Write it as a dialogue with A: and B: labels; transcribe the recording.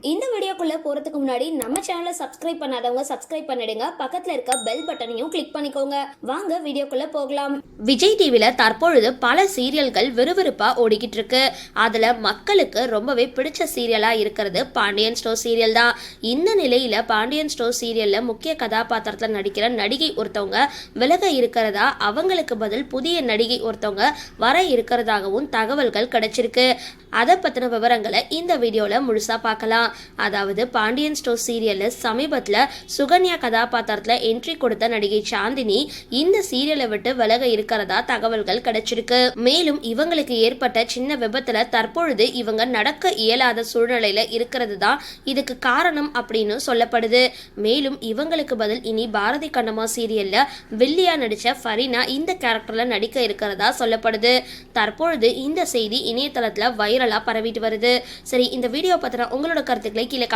A: இந்த வீடியோக்குள்ளே போறதுக்கு முன்னாடி நம்ம சேனலை சப்ஸ்கிரைப் பண்ணாதவங்க சப்ஸ்கிரைப் பண்ணிடுங்க. பக்கத்தில் இருக்க பெல் பட்டனையும் கிளிக் பண்ணிக்கோங்க. வாங்க வீடியோக்குள்ளே போகலாம். விஜய் டிவியில் தற்பொழுது பல சீரியல்கள் விறுவிறுப்பாக ஓடிக்கிட்டு இருக்கு. அதில் மக்களுக்கு ரொம்பவே பிடிச்ச சீரியலாக இருக்கிறது பாண்டியன் ஸ்டோர் சீரியல் தான். இந்த நிலையில் பாண்டியன் ஸ்டோர் சீரியலில் முக்கிய கதாபாத்திரத்தில் நடிக்கிற நடிகை ஒருத்தவங்க விலக இருக்கிறதா? அவங்களுக்கு பதில் புதிய நடிகை ஒருத்தவங்க வர இருக்கிறதாகவும் தகவல்கள் கிடைச்சிருக்கு. அதை பற்றின விவரங்களை இந்த வீடியோவில் முழுசாக பார்க்கலாம். அதாவது பாண்டியன் ஸ்டோர் சீரியல்ல சமீபத்துல சுகன்யா கதாபாத்திரத்துல என்ட்ரி கொடுத்த நடிகை சாந்தினி இந்த சீரியலை விட்டு விலக இருக்கிறதா தகவல்கள் கிடைச்சிருக்கு. மேலும் இவங்களுக்கு ஏற்பட்ட சின்ன விபத்துல தற்பொழுது இவங்க நடக்க இயலாத சூழ்நிலையில இருக்கிறது தான் இதுக்கு காரணம் அப்படின்னு சொல்லப்படுது. மேலும் இவங்களுக்கு பதில் இனி பாரதி கண்ணம்மா சீரியல்ல வில்லியா நடிச்ச ஃபரினா இந்த கேரக்டர்ல நடிக்க இருக்கிறதா சொல்லப்படுது. தற்பொழுது இந்த செய்தி இணையதளத்துல வைரலா பரவிட்டு வருது. சரி இந்த வீடியோ பத்தின உங்களோட கருத்துக்களை கீழே